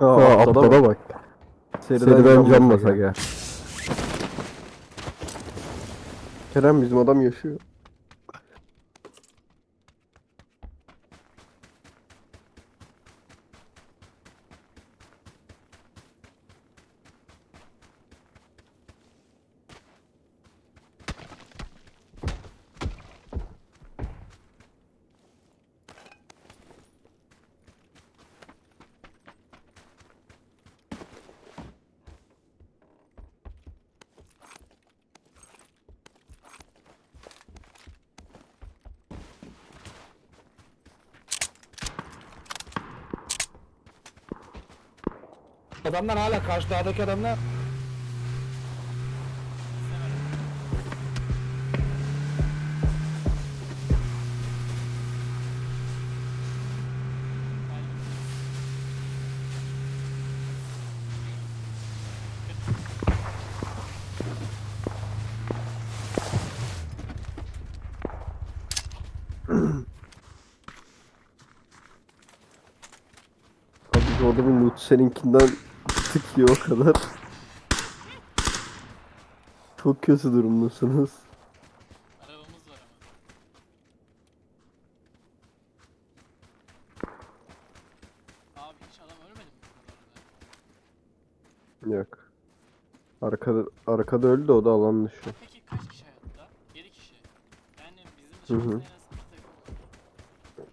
Aa, atlara bak. Seriden can basa gel. Kerem bizim adam yaşıyor. Adamlar hala karşı dağdaki adamlar. Abi şu adamın loot seninkinden tık iyi o kadar. Çok kötü durumdasınız. Arabamız var ama. Abi hiç adam ölmedi mi? Yok. Arkada arkada öldü o da alan dışı. Peki kaç kişi hayatta? 7 kişi. Yani Hı bizim hı. dışımızda en az iki takım var.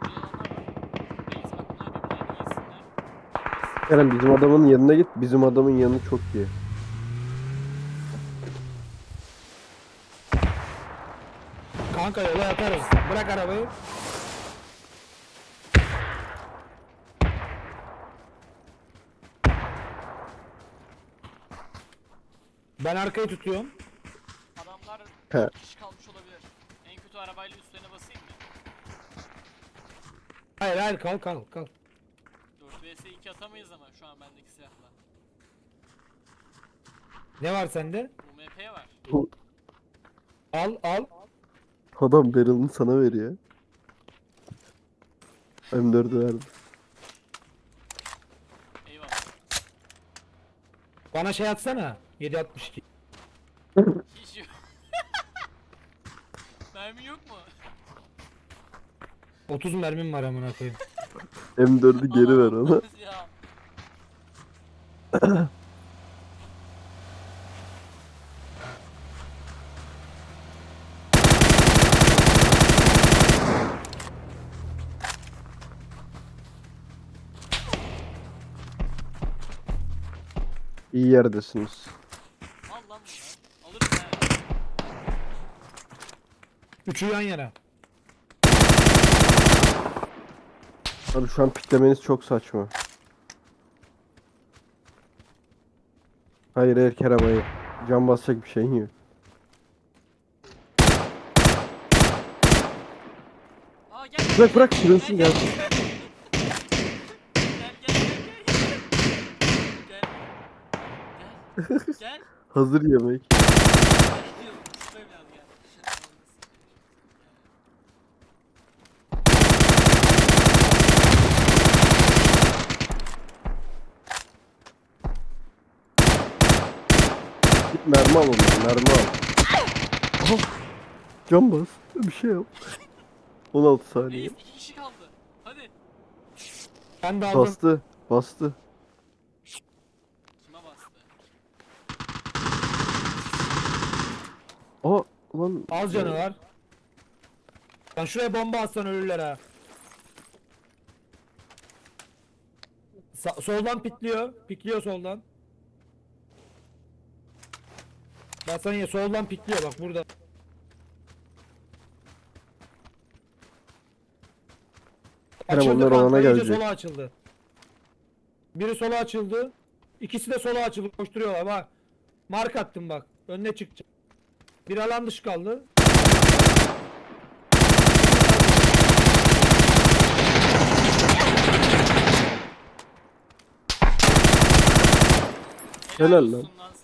Buraya alanlar var. Reis bak bunlar birbirlerini yesinler. Biz- Kerem bizim adamın yanına git. Bizim adamın yanı çok iyi. Kanka yola yatarız. Bırak arabayı. Ben arkayı tutuyorum. Adamlar He. 4 kişi kalmış olabilir. En kötü arabayla üstlerine basayım mı? Hayır hayır kal kal kal. 4 vs 2 atamayız ama şu an bendeki silahla. Ne var sende? UMP var. Al al. Adam barrel'ını sana veriyor. M4'ü verdi. Eyvallah. Bana şey atsana. 762. Hiç yok. Mermi yok mu? 30 mermim var amına koyayım. M4'ü geri ver ona. İyi yerdesiniz. Al lan bunu. Alırım ha. Üçü yan yana. Abi şu an piklemeniz çok saçma. Hayır hayır Kerem hayır. Can basacak bir şeyin yok. Aa gel. Bırak bırak gel. Gel. Gel. Hazır yemek. Gel. Şuraya biraz gel. Git mermi al ondan mermi al. Aha. Can bas. Bir şey yap. 16 saniye. Reis iki kişi kaldı. Hadi. Ben de aldım. Bastı. Bastı. Kime bastı? Aa ulan. Az canı var. Lan şuraya bomba atsan ölürler ha. Sa- soldan pikliyor. Pikliyor soldan. Bak sen ya soldan pikliyor bak burada. Kerem, Açıldı onlar alana gelecek. sola açıldı. Biri sola açıldı. İkisi de sola açıldı koşturuyorlar bak. Mark attım bak. Önüne çıkacak. Bir alan dışı kaldı. Helal lan.